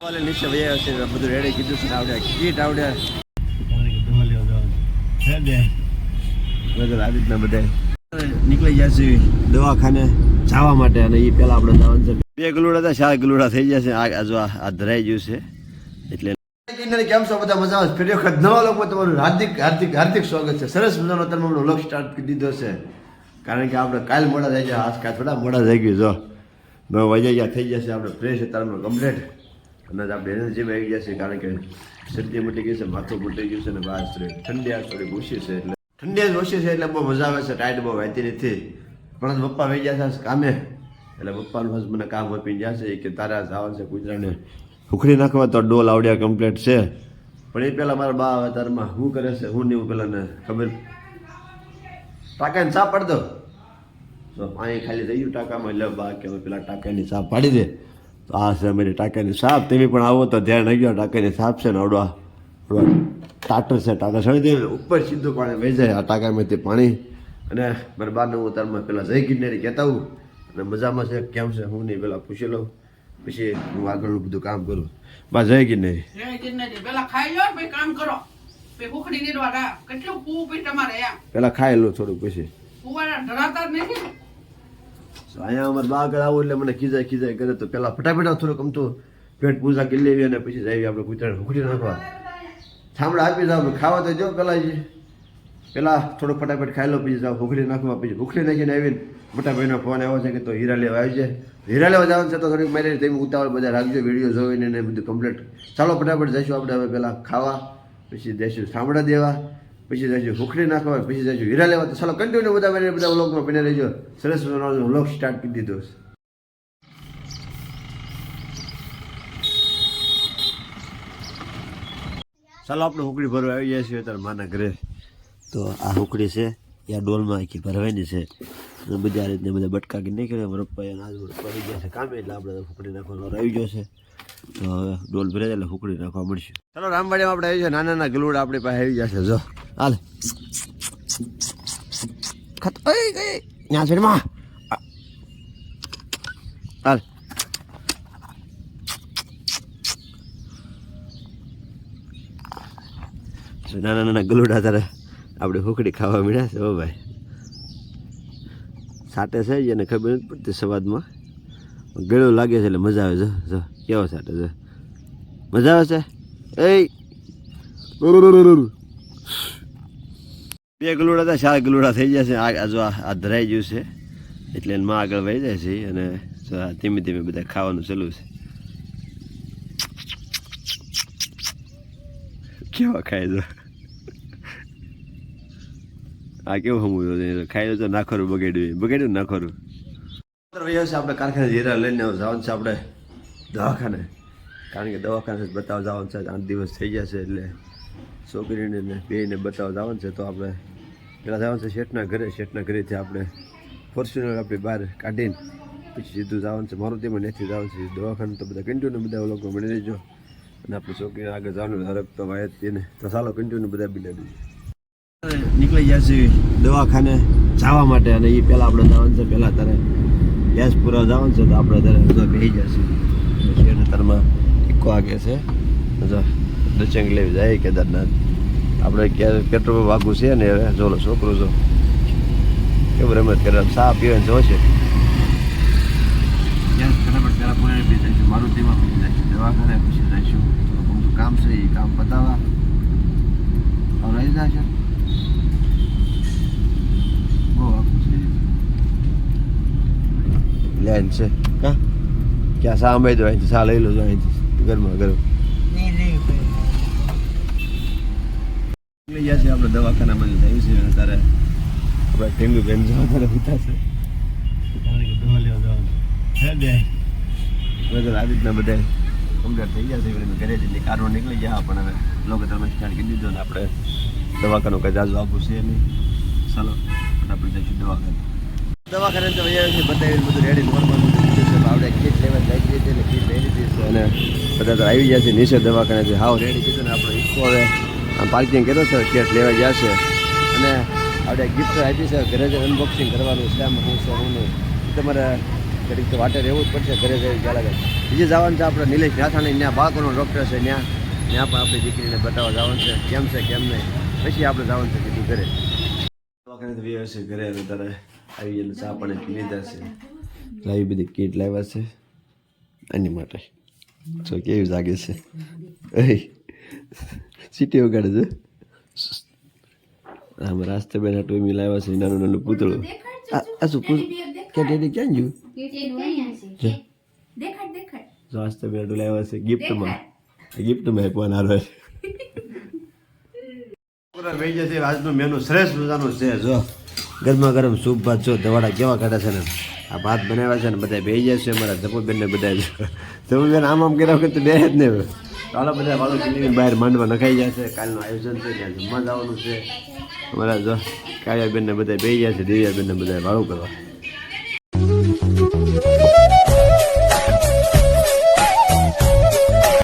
ઓલે નીચે વયા છે બધું રેડી કીધું છે આવડે. કીટ આવડે. બધું આવી રીતના બધા. નીકળી ગયા દવાખાને જવા માટે અને એ પહેલાં આપણે બે ગલુડા હતા, ચાર ગલુડા થઈ ગયા છે. આ ધરાઈ ગયું છે. એટલે કેમ છો? બધા મજામાં ફરી વખત નવા લોકો તમારું હાર્દિક હાર્દિક હાર્દિક સ્વાગત છે. સરસ મજાનો તમે આપણો લોક સ્ટાર્ટ કરી દીધો છે. કારણ કે આપણે કાલ મોડા થઈ ગયા આજકાલ થોડા મોડા થઈ ગયું જો વાગ્યા ગયા થઈ જશે આપણે ફ્રેશ અત્યારે કમ્પ્લેટ અને આપણે જેમ આવી ગયા છે, કારણ કે શરદી મટી ગઈ છે, માથું મટી ગયું છે અને બહાર સ્ત્રી ઠંડી આ થોડી ઓછી છે એટલે ઠંડી ઓછી છે એટલે બહુ મજા આવે છે, ટાઈટ બહુ વહેતી નથી. પણ પપ્પા વહી ગયા છે કામે. એટલે પપ્પાનું બસ મને કામ આપી ગયા છે, કે તારા જવાનું છે કૂતરાને ઉખડી નાખવા તો ડોલ આવડ્યા કમ્પ્લીટ છે. પણ એ પહેલાં મારા બા આવે તારમાં શું કરે છે, હું નહીં પેલા ને ખબર? ટાંકાને ચા પાડી દો. પાણી ખાલી થઈ ગયું ટાંકામાં, એટલે બા કે પેલા ટાંકાની ચા પાડી દે. આ છે અમારી ટાંકાની સાપ. તમે પણ આવો તો ધ્યાન રાખજો ટાંકાની સાપ છે ને અડવા ટાટર છે ટાટર સળી દે ઉપર સીધું પાણી વહી જાય આ ટાંકામાંથી પાણી. અને મારા હું તારમાં પહેલાં જય ગિરનારી કહેતા હું અને મજામાં છે કેમ છે હું નહીં પહેલાં પૂછી લઉં. પછી હું આગળનું બધું કામ કરું. બા જય ગિરનારી. જય ગિરનારી. પહેલાં ખાઈ લો પછી કામ કરો. પેલા ખાઈ લો થોડુંક પછી. ધરાતા નથી. તો અહીંયા અમારે બા આવું એટલે મને ખીજાય ખીજાય કરે તો પેલા ફટાફટ થોડુંક આમ તો પેટ પૂજા કરી લેવી અને પછી જઈએ આપણે કૂતરાને ઉખડી નાખવા. છામડા આપી જાવ ખાવા તો જો પેલા જ. પેલા થોડો ફટાફટ ખાઈ લો, પછી જાવ ઉખડી નાખવા, પછી ઉખડી નાખીને આવીને મોટા ભાઈનો ફોન આવ્યો છે કે તો હીરા લેવા આવી જાય. હીરા લેવા જવાનું છે તો થોડીક મારી તમે ઉતાવળ બધા રાખજો વીડિયો જોઈને બધું કમ્પ્લીટ ચાલો ફટાફટ જઈશું આપણે હવે પહેલાં ખાવા, પછી જઈશું સાંભળા દેવા. પછી જઈશું ઉખડી નાખવા પછી જઈશું હીરા લેવા તો ચાલો કન્ટિન્યુ બધા મારી બધા વ્લોગમાં બને રહેજો. સરસ મજાનો વ્લોગ સ્ટાર્ટ કરી દીધો. ચાલો આપણે હુકડી ભરવા આવી જાય છીએ અત્યારે માના ઘરે. તો આ હુકડી છે, એ આ ડોલમાં આખી ભરવાની છે. બધી રીતે રીતના બધા બટકા કે નહીં કરે મારા પપ્પાએ અનાજ પડી ગયા છે કામે એટલે આપણે ફૂકડી નાખવાનો રહી આવી ગયો છે. તો હવે ડોલ ભરે એટલે ફૂકડી નાખવા મળશે. ચાલો રામવાડીમાં આપણે આવી છે નાના નાના ગલુડા આપણી પાસે આવી ગયા છે. જો. હાલ. ખત ઓય ગઈ ત્યાં છે માં હાલ. નાના નાના ગલુડા તારે આપણે ફૂકડી ખાવા મળ્યા છે ઓ ભાઈ. સાટે છે, એને ખબર નથી પડતી સવાદમાં. ગળ્યો લાગે છે એટલે મજા આવે છે. જો, કેવો સાટે છે? મજા આવે છે? એ બે ગલુડા હતા, ચાર ગલુડા થઈ જશે આ જો આ ધરાઈ ગયું છે. એટલે એમાં આગળ વહી જાય છે અને ધીમે ધીમે બધા ખાવાનું ચાલુ છે. કેવા ખાય છે? આ કેવું છે? ખાઈ તો નાખોરું બગાડ્યું બગાડ્યું નાખોરું. આપણે કારખાને હીરા લઈને જવાનું છે આપણે દવાખાને. કારણ કે દવાખાને બતાવવા જવાનું છે. આઠ દિવસ થઈ જશે એટલે છોકરીને બેને બતાવવા જવાનું છે. તો આપણે પહેલાં જવાનું છે શેઠના ઘરે. શેઠના ઘરેથી આપણે ફોર્ચ્યુનર આપણી બહાર કાઢીને પછી સીધું જવાનું છે. મારુતિમાં નથી જવાનું છે. દવાખાને તો બધા કન્ટિન્યુ બધા લોકો મળી રહેજો. અને આપણે છોકરીને આગળ જવાનું હરક તો વાય તેને. તો ચાલો કન્ટિન્યુ બધા બિલાડી. નીકળી જશે દવાખાને જવા માટે અને એ પહેલાં આપણે જવાનું છે, પહેલાં તારે પૂરા જવાનું છે તો આપણે તારે જો બેસી જશે. શેરતરમાં ઇકો આગે છે. જો લેવી જાય કેદારનાથ. આપણે ક્યારે પેટ્રોલ વાગું છે ને હવે? જો છોકરો, જો. કેવું રમત કરે? સા પીવે જો છે. ફટાફટ પહેલાં પૂરા પી મારુતિમાં જઈશું. દવાખાને પછી જઈશું. કામ છે એ કામ પતાવવા આખું છે. કા? ક્યાં સા અંબાઈ દો અહીંથી સા લઈ લો છો અહીંથી ગરમા ગરમ. લઈ ગયા છે આપણે દવાખાનામાં થયું છે અને તારે આપણે ટેંગુ બેન જવા તારે ઉતારશે કારણ કે દવા લેવા જવાનું હે બે બધા આવી રીતના બધા કમ્પ્લીટ થઈ ગયા એવી એટલે ઘરે જઈને કારમાં નીકળી ગયા. પણ હવે લોકો તમે સ્ટાર્ટ કરી દીધો ને આપણે દવાખાનું કઈ જાજુ આપવું છે નહીં. ચાલો આપણે જઈશું દવાખાને. દવાખાને તો અહીંયા બતાવી બધું રેડી નોર્મલ આપણે કીટ લેવા જાય છીએ એટલે કીટ લઈ લીધી છે. અને બધા તો આવી ગયા છે, નીચે દવાખાને હાવ રેડી કીધું ને આપણે ઈચ્છો હવે. આમ પાર્કિંગ કર્યો છે કીટ લેવા ગયા છે. અને આપણે ગિફ્ટ આપી છે, ઘરે જ અનબોક્સિંગ કરવાનું છે. આમ હું છે, હું નહીં. તમારે ઘડીક તો વાટે રહેવું જ પડશે, ઘરે જઈને ચાલે બીજે જવાનું છે આપણે નિલેશ નાથાણી ત્યાં બાળકોનો ડૉક્ટર છે, ત્યાં. ત્યાં પણ આપણી દીકરીને બતાવવા જવાનું છે, કેમ છે, કેમ નહીં. પછી આપણે જવાનું છે કીધું ઘરે. દવાખાને છે, ઘરે તારે આવી ગયેલું ચા પાણી પી લીધા છે. લાવી બધી કીટ લાવ્યા છે. એની માટે. જો કેવી જાગે છે. સીટી વગાડે છે. આમ રાસ્તે બેના ટોમી લાવ્યા છે નાનું નાનું પૂતળું. આ શું પૂત- કે ડેડી ક્યાં ગયું? જો. દેખાડ દેખાડ. જો રાસ્તે બેના ટોલી લાવ્યા છે ગિફ્ટમાં. ગિફ્ટમાં આપવાના હારો પૂરા વહી જશે આજનું મેનુ શ્રેષ્ઠ મજાનું છે જો ગરમા ગરમ સૂપ ભાત જો દવાડા કેવા કાઢે છે ને? આ ભાત બનાવ્યા છે ને બધા બે જાય છે મારા જપુબેન ને બધા. જપુબેન આમ આમ કર્યા વખત બે જ નહીં ચાલો બધા વાળું કિલ્લીની બહાર માંડવા નખાઈ જશે કાલનું આયોજન છે ત્યાં જમવા જવાનું છે. અમારા જો કાળિયાબેન ને બધા બેસી જાય છે દિવ્યાબેન ને બધા વાળું કરવા.